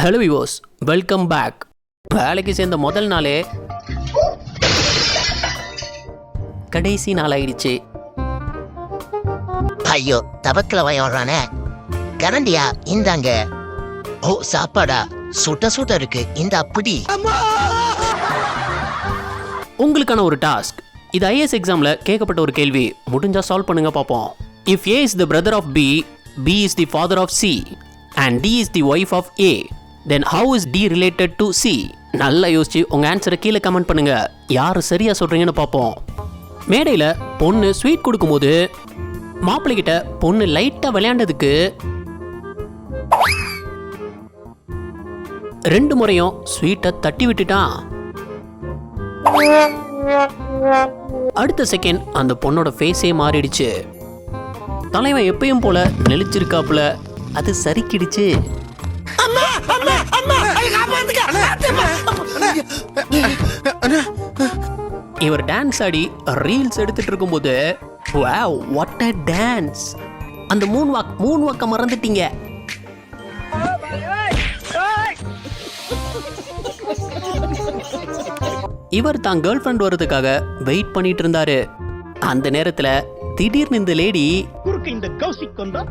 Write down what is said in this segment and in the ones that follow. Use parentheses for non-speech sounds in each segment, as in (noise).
Hello விவோஸ் welcome back வேலைக்கு சேர்ந்த முதல் நாளே கடைசி நாள் ஆயிடுச்சு ஐயோ தவக்கல வயோறானே கரண்டியா? இந்தாங்க. ஓ சாப்பாடா? சுட்ட சுட்ட இருக்கு. இந்த அப்படி. உங்களுக்கான ஒரு டாஸ்க் இது ஐஎஸ் எக்ஸாமில் கேட்கப்பட்ட ஒரு கேள்வி. முடிஞ்சா சால்வ் பண்ணுங்க பார்ப்போம் if A is the brother of B B is the father of C and D is the wife of A then how is D related to C நல்லா யோசிச்சு உங்கள் ஆன்சரை கீழே கமெண்ட் பண்ணுங்க. யார் சரியாக சொல்கிறீங்கன்னு பார்ப்போம். மேடையில் பொண்ணு ஸ்வீட் கொடுக்கும்போது மாப்பிள்ளைகிட்ட பொண்ணு லைட்டாக விளையாண்டதுக்கு ரெண்டு முறையும் ஸ்வீட்டை தட்டி விட்டுட்டான். அடுத்த செகண்ட் அந்த பொண்ணோட ஃபேஸே மாறிடுச்சு. தலைவன் எப்பயும் போல நெளிச்சிருக்காப்புல. அது சரிக்கிடுச்சு இவர் டான்ஸ் ஆடி ரீல்ஸ் எடுத்துட்டு இருக்கும்போது வாவ் வாட் அ டான்ஸ் அந்த மூணு வாக் மூணு வாக்க மறந்துட்டீங்க. இவர் தான் கேர்ள் ஃப்ரெண்ட் வர்றதுக்காக வெயிட் பண்ணிட்டு இருந்தாரு. அந்த நேரத்துல திடீர்னு இந்த லேடி குறுக்கு இந்த கௌசிக் வந்தா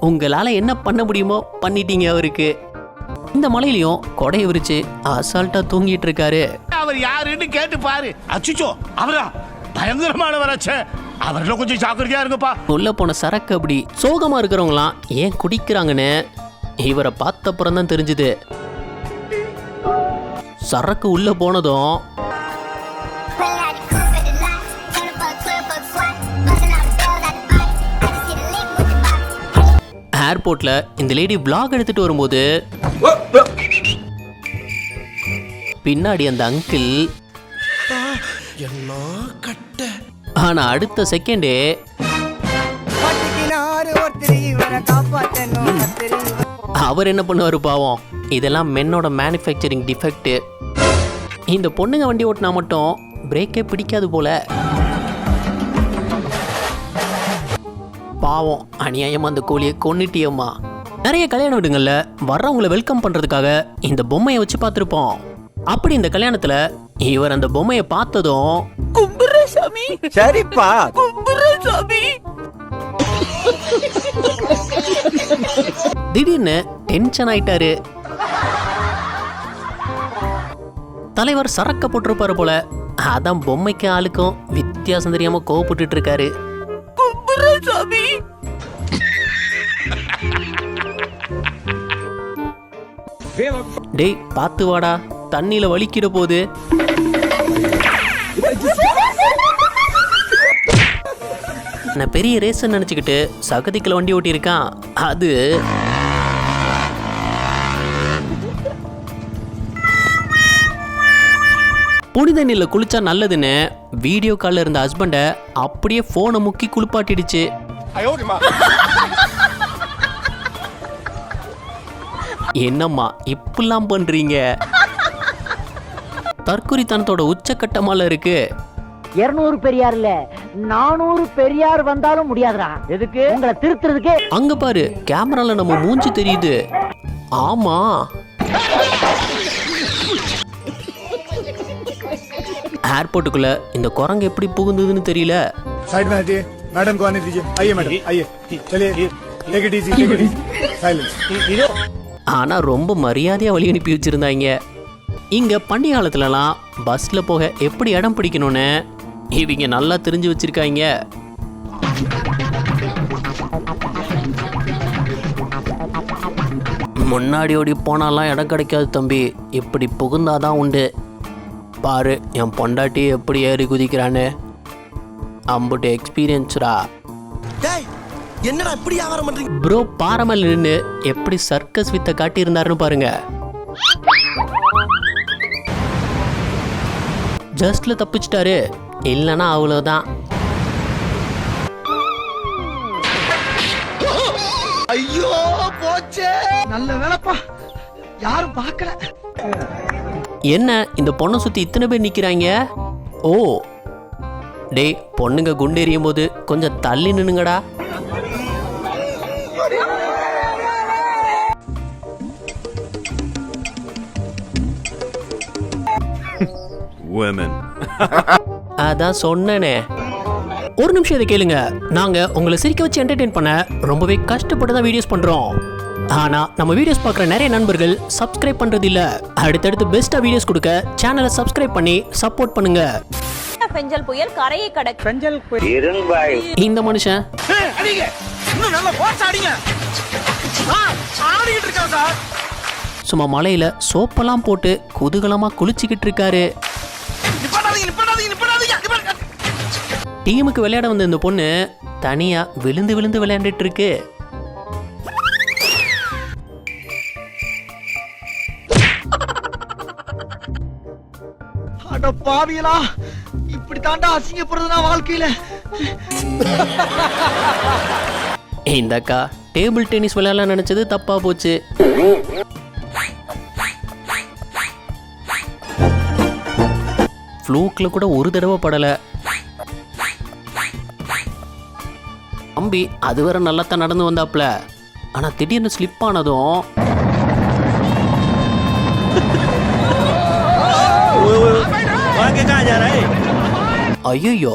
உங்களால என்ன பண்ண முடியுமோ பண்ணிட்டீங்க அவருக்கு. இந்த மலையிலயும் கொடைய விரிச்சு அசால்ட்டா தூங்கிட்டு இருக்காரு. அவர் யாருன்னு கேட்டு பாரு. அச்சுச்சோ அவரா? பயங்கரமானவராச்சே. அவர்ல கொஞ்சம் ஜாக்கிரதையா இருங்கப்பா. உள்ள போன சரக்கு அப்படி சோகமா இருக்கிறவங்களாம் ஏன் குடிக்கிறாங்கன்னு இவரை பார்த்தப்புறம் தான் தெரிஞ்சுது. சரக்கு உள்ள போனதும் ஏர்போர்ட்ல இந்த லேடி பிளாக் எடுத்துட்டு வரும்போது பின்னாடி அந்த அங்கிள் ஆனா அடுத்த செகண்டே அவர் என்ன பண்ணுவார் பாவம் இதெல்லாம் மென்னோட மேனுஃபேக்சரிங் டிஃபெக்ட் இந்த பொண்ணுங்க வண்டி ஓட்டினா மட்டும் பிரேக்கே பிடிக்காது போல. பாவம் அநியாயமா அந்த கோழியை கொன்னுட்டியம்மா. நிறைய கல்யாண வீடுங்கள்ல வர்றவங்களை வெல்கம் பண்றதுக்காக இந்த பொம்மையை வச்சு பார்த்துருப்போம். அப்படி இந்த கல்யாணத்துல இவர் அந்த பொம்மையை பார்த்ததும் சரிப்பா. திடீர்னு டென்ஷன் ஆயிட்டாரு. தலைவர் சரக்க போட்டிருப்பாரு போல. அதான் பொம்மைக்கு ஆளுக்கும் வித்தியாசம் தெரியாம கோவப்பட்டுட்டு இருக்காரு. டேய் பார்த்து வாடா. தண்ணியில வலிக்கிட போகுது நான் பெரிய ரேசன் நினச்சிக்கிட்டு சகதிக்குள்ள வண்டி ஓட்டியிருக்கான். அது புனித நீரில் குளிச்சா நல்லதுன்னு வீடியோ காலில் இருந்த ஹஸ்பண்டை அப்படியே ஃபோனை முக்கி குளிப்பாட்டிடுச்சு. என்னம்மா இப்படிலாம் பண்றீங்க? தற்குறித்தனத்தோட உச்சக்கட்டமால இருக்கு. இருநூறு பெரியார் இல்ல நானூறு பெரியார் வந்தாலும் முடியாதுடா. எதுக்கு? உங்களை திருத்துறதுக்கே அங்க பாரு கேமரால நம்ம மூஞ்சி தெரியுது. ஆமா. ஏர்போர்ட்டுக்குள்ள இந்த குரங்கு எப்படி புகுந்ததுன்னு தெரியல साइड में हटिए मैडम को आने दीजिए आइए मैडम आइए चलिए take it easy take it easy silence ஆனா ரொம்ப மரியாதையா வழி அனுப்பி வச்சிருந்தாங்க இங்க பண்டிகை காலத்துலலாம் பஸ்ல போக எப்படி இடம் பிடிக்கணும்னு இவங்க நல்லா தெரிஞ்சு வச்சிருக்காங்க முன்னாடி ஓடி போனாலாம் இடம் கிடைக்காது தம்பி இப்படி புகுந்தாதான் உண்டு பாரு என் பொண்டாட்டி எப்படி ஏறி குதிக்கிறான்னு அம்புட்டு எக்ஸ்பீரியன்ஸ்டா என்னடா இப்படி வியாபாரம் பண்றீங்க? ப்ரோ பாரமல் நின்று எப்படி சர்க்கஸ் வித்த காட்டியிருந்தாருன்னு பாருங்க. ஜஸ்ட்ல தப்பிச்சிட்டாரு. இல்லைன்னா அவ்வளோதான் நல்ல வேலைப்பா. யாரும் பார்க்கல. என்ன இந்த பொண்ணை சுத்தி இத்தனை பேர் நிக்கிறாங்க? ஓ. டேய் பொண்ணுங்க குண்டு எறியும் போது கொஞ்சம் தள்ளி நின்னுங்கடா. அதான் சொன்னேனே. ஒரு நிமிஷம் இதை கேளுங்க. நாங்க உங்களை சிரிக்க வச்சு என்டர்டெயின் பண்ண ரொம்பவே கஷ்டப்பட்டு தான் வீடியோஸ் பண்றோம். ஆனா நம்ம வீடியோஸ் பார்க்குற நிறைய நண்பர்கள் சப்ஸ்கிரைப் பண்றது இல்ல அடுத்தடுத்து பெஸ்டா வீடியோஸ் கொடுக்க சேனலை சப்ஸ்கிரைப் பண்ணி சப்போர்ட் பண்ணுங்க. பெஞ்சல் புயல் கரையை கடக்க. பெஞ்சல் இந்த மனுஷன். அடிங்க. இன்னும் நல்லா போச்சு அடிங்க ஆடிக்கிட்டு இருக்கா சார். சும்மா மலையில சோப்பெல்லாம் போட்டு குதூகலமா குளிச்சுக்கிட்டு இருக்காரு. டீமுக்கு விளையாட வந்த இந்த பொண்ணு தனியா விழுந்து விழுந்து விளையாண்டுட்டு இருக்கு. அட பாவியலா இப்படி தாண்டா அசிங்கப்படுறது நான் வாழ்க்கையில. இந்த அக்கா டேபிள் டென்னிஸ் விளையாடலாம் நினைச்சது தப்பா போச்சு. ஃப்ளூக்ல கூட ஒரு தடவை படல. தம்பி அது வேற நல்லா தான் நடந்து வந்தாப்ல ஆனா திடீர்னு ஸ்லிப் ஆனதும் ஐயோ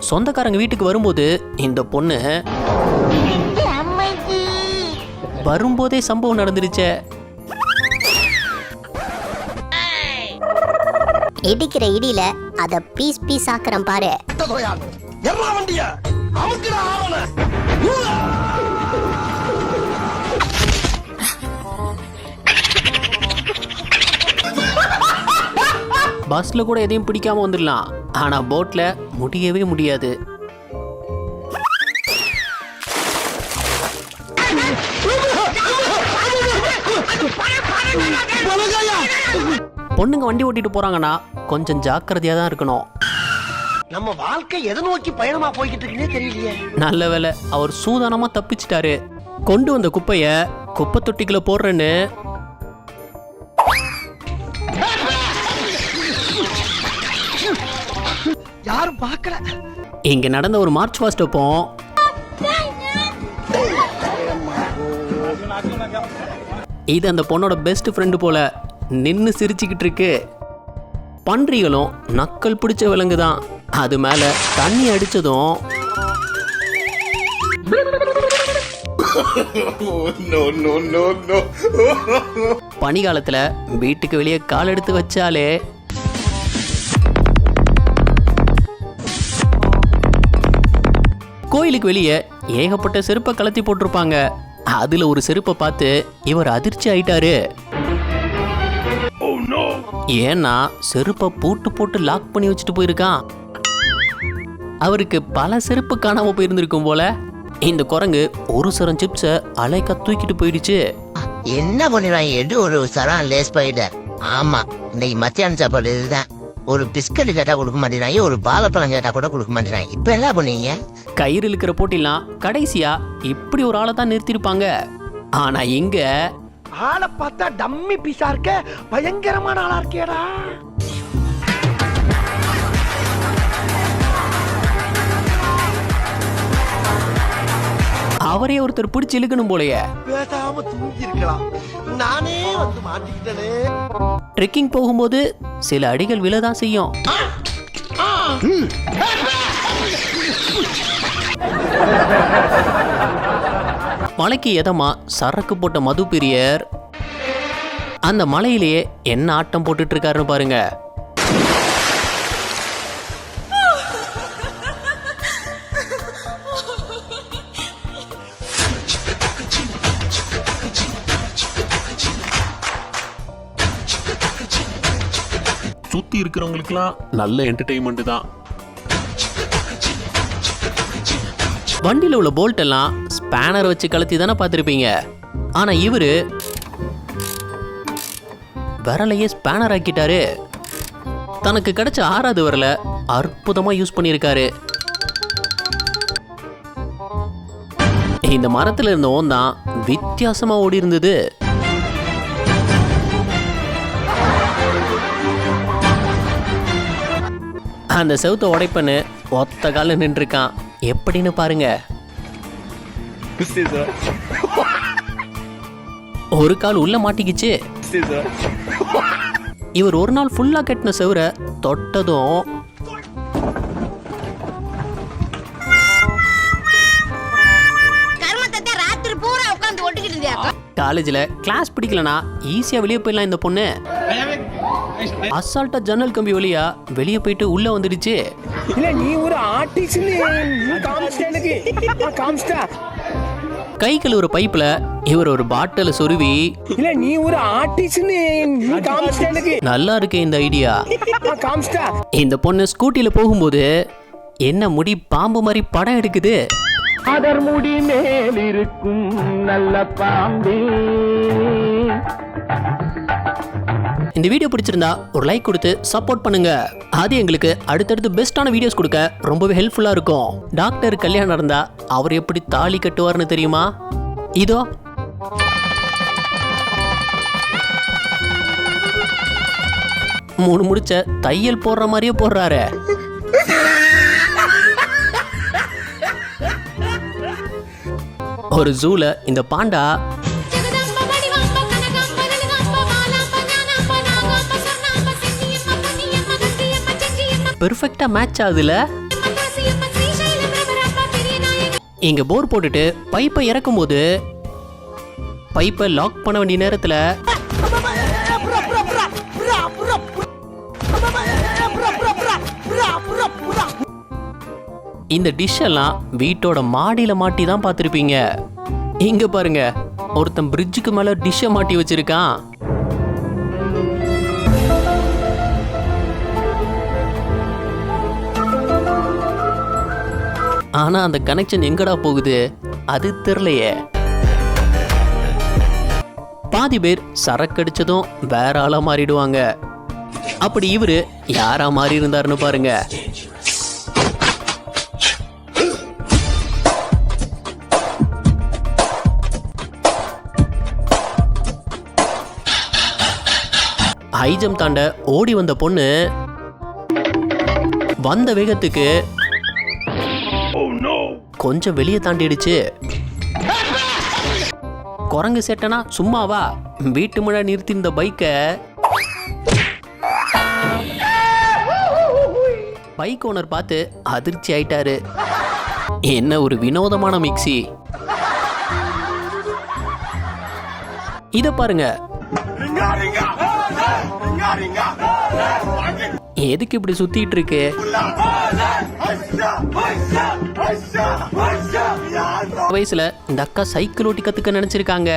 சொந்தக்காரங்க வீட்டுக்கு வரும்போது இந்த பொண்ணு வரும்போதே சம்பவம் நடந்துருச்சே. இடிக்கிற இடியில அத பீஸ் பீஸ் ஆக்குறேன் பாரு பஸ்ல கூட எதையும் பிடிக்காம வந்துடலாம். ஆனா போட்ல முடியவே முடியாது. பொண்ணுங்க வண்டி ஓட்டிட்டு போறாங்கன்னா கொஞ்சம் ஜாக்கிரதையா தான் இருக்கணும். நம்ம வாழ்க்கை எதை நோக்கி பயணமா போய்கிட்டு இருக்குன்னே தெரியலையே. நல்ல வேளை அவர் சூதானமா தப்பிச்சிட்டாரு. கொண்டு வந்த குப்பைய குப்பை தொட்டிக்குள்ள போடுறேன்னு யாரும் பார்க்கல. இங்க நடந்த ஒரு மார்ச் ஃபாஸ்ட் அப்போ இது அந்த பொண்ணோட பெஸ்ட் ஃப்ரெண்டு போல நின்னு சிரிச்சுக்கிட்டு இருக்கு. பன்றிகளும் நக்கல் பிடிச்ச விலங்கு தான். அது மேல தண்ணி no. பனிகாலத்துல வீட்டுக்கு வெளியே கால் எடுத்து வச்சாலே கோயிலுக்கு வெளியே ஏகப்பட்ட செருப்பை கலத்தி போட்டிருப்பாங்க. அதுல ஒரு செருப்பை பார்த்து இவர் அதிர்ச்சி ஆயிட்டாரு. ஏன்னா செருப்பை பூட்டு போட்டு லாக் பண்ணி வச்சுட்டு போயிருக்கான். அவருக்கு பல செருப்பு காணாம போயிருந்திருக்கும் போல இந்த குரங்கு ஒரு சரம் சிப்ஸை அலைக்க தூக்கிட்டு போயிடுச்சு. என்ன பண்ணிடுவாங்க எடு ஒரு சரம் லேஸ் போயிட. ஆமா இன்னைக்கு மத்தியான சாப்பாடு இதுதான். ஒரு பிஸ்கட் கேட்டா கொடுக்க மாட்டேங்கிறாங்க ஒரு பாலப்பழம் கேட்டா கூட கொடுக்க மாட்டேங்கிறாங்க. இப்ப என்ன பண்ணீங்க கயிறு இழுக்கிற போட்டிலாம் கடைசியா இப்படி ஒரு ஆளை தான் நிறுத்திருப்பாங்க. ஆனா இங்க ஆளை பார்த்தா டம்மி பீஸா இருக்க பயங்கரமான ஆளா இருக்கேடா. அவரே ஒருத்தர் பிடிச்சி இழுக்கணும் போலயே. பேசாம தூங்கி இருக்கலாம் நானே வந்து மாட்டிக்கிட்டேனே. ட்ரெக்கிங் போகும்போது சில அடிகள் விழதான் செய்யும். மலைக்கு எதமா சரக்கு போட்ட மது பிரியர்? அந்த மலையிலேயே என்ன ஆட்டம் போட்டுட்டு இருக்காருன்னு பாருங்க. சுத்தி இருக்கிறவங்களுக்குலாம் நல்ல என்டர்டெயின்மெண்ட் தான். வண்டியில் உள்ள போல்ட் எல்லாம் ஸ்பேனர் வச்சு கலத்தி தானே பார்த்துருப்பீங்க. ஆனால் இவர் விரலையே ஸ்பேனர் ஆக்கிட்டாரு. தனக்கு கிடைச்ச ஆறாவது விரலை அற்புதமாக யூஸ் பண்ணியிருக்காரு. இந்த மரத்தில் இருந்த ஓந்தான் வித்தியாசமாக ஓடி இருந்தது. அந்த செவுத்த உடைப்பன்னு ஒத்த காலில் நின்றுருக்கான். எப்படின்னு பாருங்க. ஒரு கால் உள்ள மாட்டிக்கிச்சு. இவர் ஒரு நாள் ஃபுல்லா கட்டின செவரை தொட்டதும் காலேஜில் கிளாஸ் பிடிக்கலனா ஈஸியாக வெளியே போயிடலாம் இந்த பொண்ணு. அசால்ட்டா ஜன்னல் கம்பி வழியா வெளியே போயிட்டு உள்ள வந்துடுச்சு. இல்ல நீ ஒரு ஆர்டிஸ்ட் காமிச்சிட்டா கை கழுவுற பைப்ல இவர் ஒரு பாட்டில சொருவி. இல்ல நீ ஒரு ஆர்டிஸ்ட் நல்லா இருக்கே இந்த ஐடியா. இந்த பொண்ணு ஸ்கூட்டில போகும்போது என்ன முடி பாம்பு மாதிரி படம் எடுக்குது? அதர் முடி மேல் இருக்கும் நல்ல பாம்பே. இந்த வீடியோ பிடிச்சிருந்தா ஒரு லைக் கொடுத்து சப்போர்ட் பண்ணுங்க. அது எங்களுக்கு அடுத்தடுத்து பெஸ்ட்டான வீடியோஸ் கொடுக்க ரொம்பவே ஹெல்ப்ஃபுல்லா இருக்கும். டாக்டர் கல்யாணம் நடந்தா அவர் எப்படி தாலி கட்டுவார்னு தெரியுமா? இதோ. மூணு முடிச்ச தையல் போடுற மாதிரியே போடுறாரு. ஒரு ஜூல இந்த பாண்டா பெர்ஃபெக்டாக மேட்ச் ஆகுதுல? இங்க போர் போட்டுட்டு பைப்பை இறக்கும் போது பைப்பை லாக் பண்ண வேண்டிய நேரத்தில் இந்த டிஷ் எல்லாம் வீட்டோட மாடியில மாட்டி தான் பார்த்துருப்பீங்க. இங்க பாருங்க ஒருத்தன் பிரிட்ஜுக்கு மேல டிஷ்ஷை மாட்டி வச்சிருக்கான். ஆனால் அந்த கனெக்ஷன் எங்கடா போகுது? அது தெரிலையே பாதி பேர் சரக்கடிச்சதும் வேற ஆளாக மாறிடுவாங்க. அப்படி இவர் யாரா மாறி இருந்தாருன்னு பாருங்க. ஹைஜம் தாண்ட ஓடி வந்த பொண்ணு வந்த வேகத்துக்கு கொஞ்சம் வெளியே தாண்டிடுச்சு. குரங்கு சேட்டனா சும்மாவா? வீட்டு முன்னாடி நிறுத்தியிருந்த பைக்கை பைக் ஓனர் பார்த்து அதிர்ச்சி ஆயிட்டாரு. என்ன ஒரு வினோதமான மிக்ஸி இத பாருங்க. எதுக்கு இப்படி சுத்திட்டு இருக்கு? வயசுல இந்த அக்கா சைக்கிள் ஓட்டி கத்துக்க நினைச்சிருக்காங்க.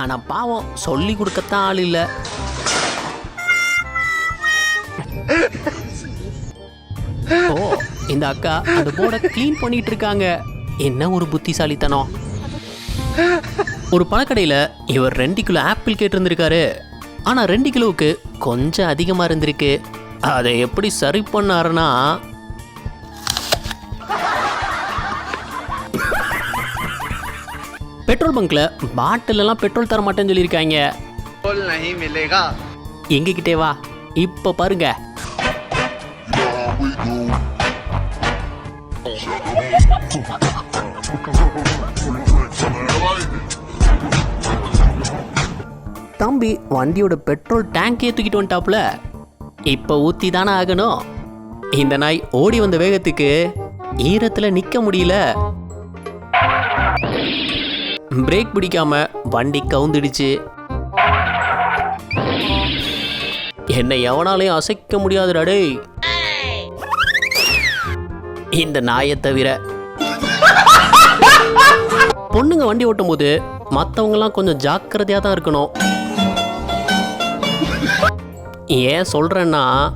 ஆனா பாவம் சொல்லி கொடுக்கத்தான் ஆள் இல்ல. ஓ இந்த அக்கா அந்த போர்டை க்ளீன் பண்ணிட்டு இருக்காங்க. என்ன ஒரு புத்திசாலித்தனம். ஒரு பழக்கடையில் இவர் ரெண்டு கிலோ ஆப்பிள் கேட்டிருந்திருக்காரு. ஆனால் ரெண்டு கிலோவுக்கு கொஞ்சம் அதிகமாக இருந்திருக்கு. அதை எப்படி சரி பண்ணாருன்னா பெட்ரோல் பங்க்ல பாட்டில் எல்லாம் பெட்ரோல் தர மாட்டேன்னு சொல்லியிருக்காங்க. எங்ககிட்டே வா இப்போ பாருங்க. (laughs) தம்பி வண்டியோட பெட்ரோல் டேங்கே தூக்கிட்டு வந்துட்டாப்புல. இப்போ ஊற்றி தானே ஆகணும். இந்த நாய் ஓடி வந்த வேகத்துக்கு ஈரத்துல நிக்க முடியல. பிரேக் பிடிக்காம வண்டி கவுந்துடுச்சு. என்னை எவனாலையும் அசைக்க முடியாதுடா டேய். இந்த நாயை தவிர. பொண்ணுங்க வண்டி ஓட்டும் போது மற்றவங்கலாம் கொஞ்சம் ஜாக்கிரதையாக தான் இருக்கணும். ஏன் சொல்றேன்னா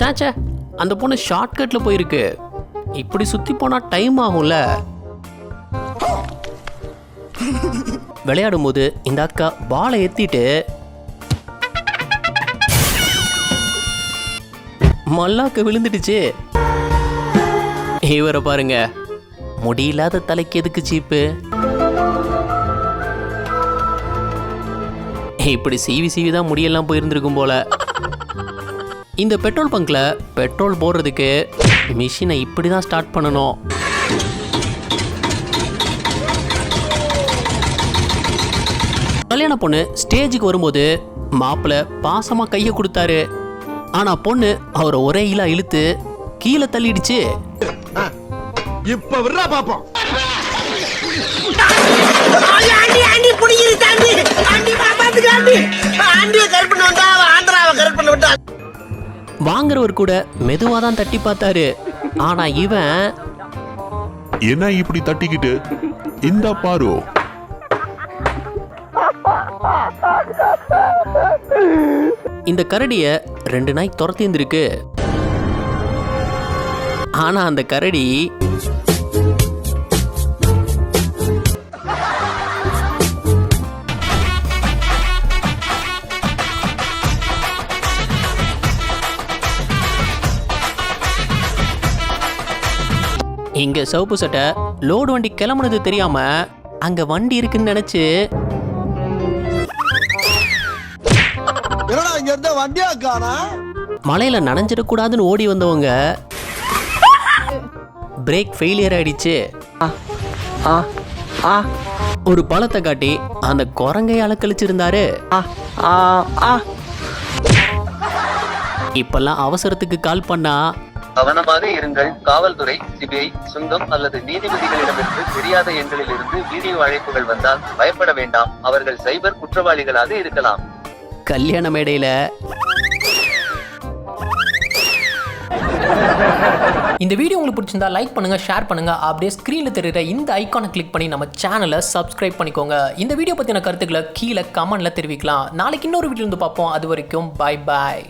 சாச்சே அந்த பொண்ணு ஷார்ட்கட்ல போயிருக்கு. இப்படி சுத்தி போனா டைம் ஆகும்ல. விளையாடும் போது இந்த அக்கா பாலை ஏத்திட்டு மல்லாக்க விழுந்துடுச்சு. இவரை பாருங்க. முடியில்லாத தலைக்கு எதுக்கு சீப்பு? இப்படி சீவி சீவி தான் முடியெல்லாம் போயிருந்திருக்கும் போல. இந்த பெட்ரோல் பங்க்ல பெட்ரோல் போடுறதுக்கு மிஷினை இப்படி தான் ஸ்டார்ட் பண்ணணும். கல்யாண பொண்ணு ஸ்டேஜுக்கு வரும்போது மாப்பிள்ளை பாசமாக கையை கொடுத்தாரு. ஆனால் பொண்ணு அவரை ஒரே இலா இழுத்து கீழே தள்ளிடுச்சு. இப்போ விடுறா பார்ப்போம் வாங்குறவர் கூட மெதுவாக தான் தட்டி பார்த்தாரு. ஆனா இவன் என்ன இப்படி தட்டிக்கிட்டு? இந்த பாரு. இந்த கரடிய ரெண்டு நாய் துரத்தி இருந்திருக்கு. ஆனா அந்த கரடி இங்க சிவப்பு சட்டை லோடு வண்டி கிளம்புனது தெரியாம அங்க வண்டி இருக்குன்னு நினைச்சு. என்னடா இங்க இருந்த வண்டியா காணா மலையில நனைஞ்சிடக்கூடாதுன்னு ஓடி வந்தவங்க. பிரேக் ஃபெயிலியர் ஆயிடுச்சு. ஒரு பழத்தை காட்டி அந்த குரங்கை அலக்கழிச்சிருந்தாரு. இப்பெல்லாம் அவசரத்துக்கு கால் பண்ணா கவனமாக இருங்கள். காவல்துறை சிபிஐ சுங்கம் அல்லது நீதிபதிகளிடமிருந்து தெரியாத எண்களிலிருந்து வீடியோ அழைப்புகள் வந்தால் பயப்பட வேண்டாம். அவர்கள் சைபர் குற்றவாளிகளாக இருக்கலாம். கல்யாண மேடையில இந்த வீடியோ உங்களுக்கு பிடிச்சிருந்தா லைக் பண்ணுங்க ஷேர் பண்ணுங்க. அப்படியே ஸ்க்ரீனில் தெரியுற இந்த ஐக்கானை கிளிக் பண்ணி நம்ம சேனலை சப்ஸ்கிரைப் பண்ணிக்கோங்க. இந்த வீடியோ பற்றின கருத்துக்களை கீழே கமெண்ட்ல தெரிவிக்கலாம். நாளைக்கு இன்னொரு வீடியோ வந்து பார்ப்போம். அது வரைக்கும் பாய் பாய்